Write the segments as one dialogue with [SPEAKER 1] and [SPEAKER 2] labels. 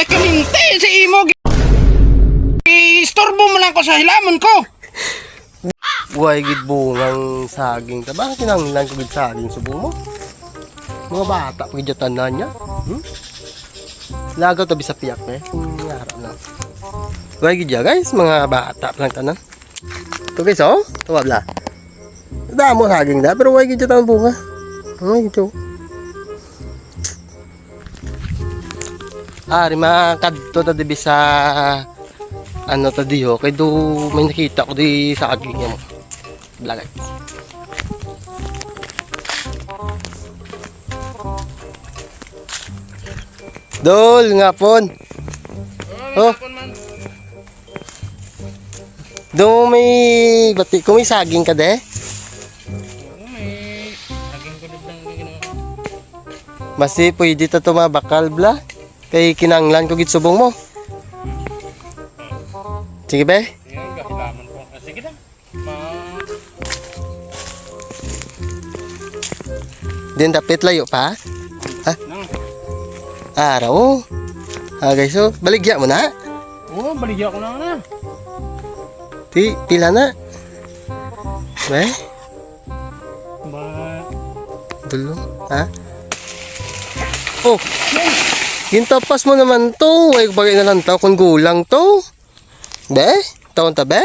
[SPEAKER 1] Ay kaminti si imo. Istorbo mo lang ko sa hilamon ko.
[SPEAKER 2] Buhay gid bungang saging ta. Bakit kinanglan ko gid saging subong mo? Mga bata pa gid tanan niya. Hmm? Lagaw tabi sa piyak eh. Harap na. Buhay gid guys, mga bata lang tanan. Ito guys oh, tuwa bla. Damo saging da, pero buhay gid tanan bunga. Ay, ito. Ari mga kadto ta dibi sa ano ta diho kay do may nakita ko di sa aging mo. Blagay. Dol nga pon. Oh. Do may bati ko may saging ka de. Masi pwede ta tumabakal bla. Kay kinanglan ko git subong mo. Sige.
[SPEAKER 1] Ah, Sige. Ma...
[SPEAKER 2] Din dapit layo pa.
[SPEAKER 1] Nang.
[SPEAKER 2] Araw. Ah guys, so baligya mo na.
[SPEAKER 1] Oo, baligya ko na na.
[SPEAKER 2] Ti pila na. Be,
[SPEAKER 1] Ba...
[SPEAKER 2] dulo. Ha? Oh. Gintapas mo naman to. Ay bagay na lang to kung gulang to. Be, taon ta be?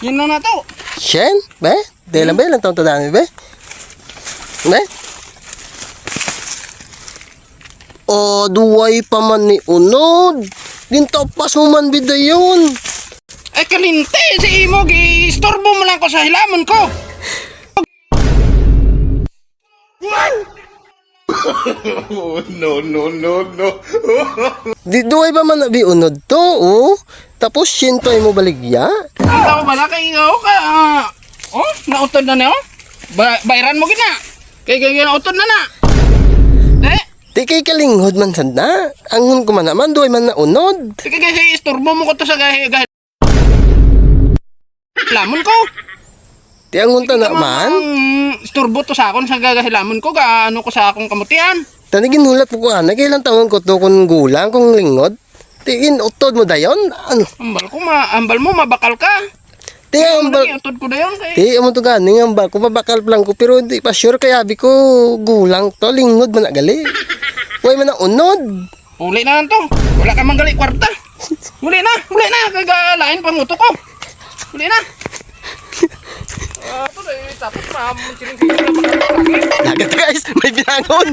[SPEAKER 1] Sino na to?
[SPEAKER 2] Shen, be? Di lang be, lang taon ta dami be? Be? Oh, duway pa man ni unod. Gintapas mo man bidayon.
[SPEAKER 1] Ay kalinti si imo. Istorbo mo lang ko sa hilamon ko.
[SPEAKER 2] Di duway pa man nabi unod to, oh. Tapos shintoy mo baligya.
[SPEAKER 1] Ba na kay ikaw ka? ah, oh, nautod na niyo? Ba bayran mo gina. Kay kay nautod na na. Eh,
[SPEAKER 2] Di kay kalinghod man sanda. Angon ko man naman, duway man na unod.
[SPEAKER 1] kay kay istorbo mo ko to sa gahi gahi. Lamon ko.
[SPEAKER 2] Di angon ta na man.
[SPEAKER 1] Ang istorbo to sa akon sa gagahilamon ko gaano ko sa akong kamutian.
[SPEAKER 2] Tanigin hulat po ko ana, kailan taon ko to kung gulang, kung lingod. Tiin, utod mo dayon. Ano?
[SPEAKER 1] Ambal ko ma ambal mo mabakal ka.
[SPEAKER 2] Di ambal.
[SPEAKER 1] Ang utod ko dayon kay.
[SPEAKER 2] Di amo to gani ambal ko mabakal lang ko pero di pa sure kaya abi ko gulang to lingod man gali. Way man na unod.
[SPEAKER 1] Uli na lang to. Wala ka manggali kwarta. Uli na, uli na kagalain pa muto ko. Uli na. To tapos ma siling siling na
[SPEAKER 2] Dagat guys, may binangon.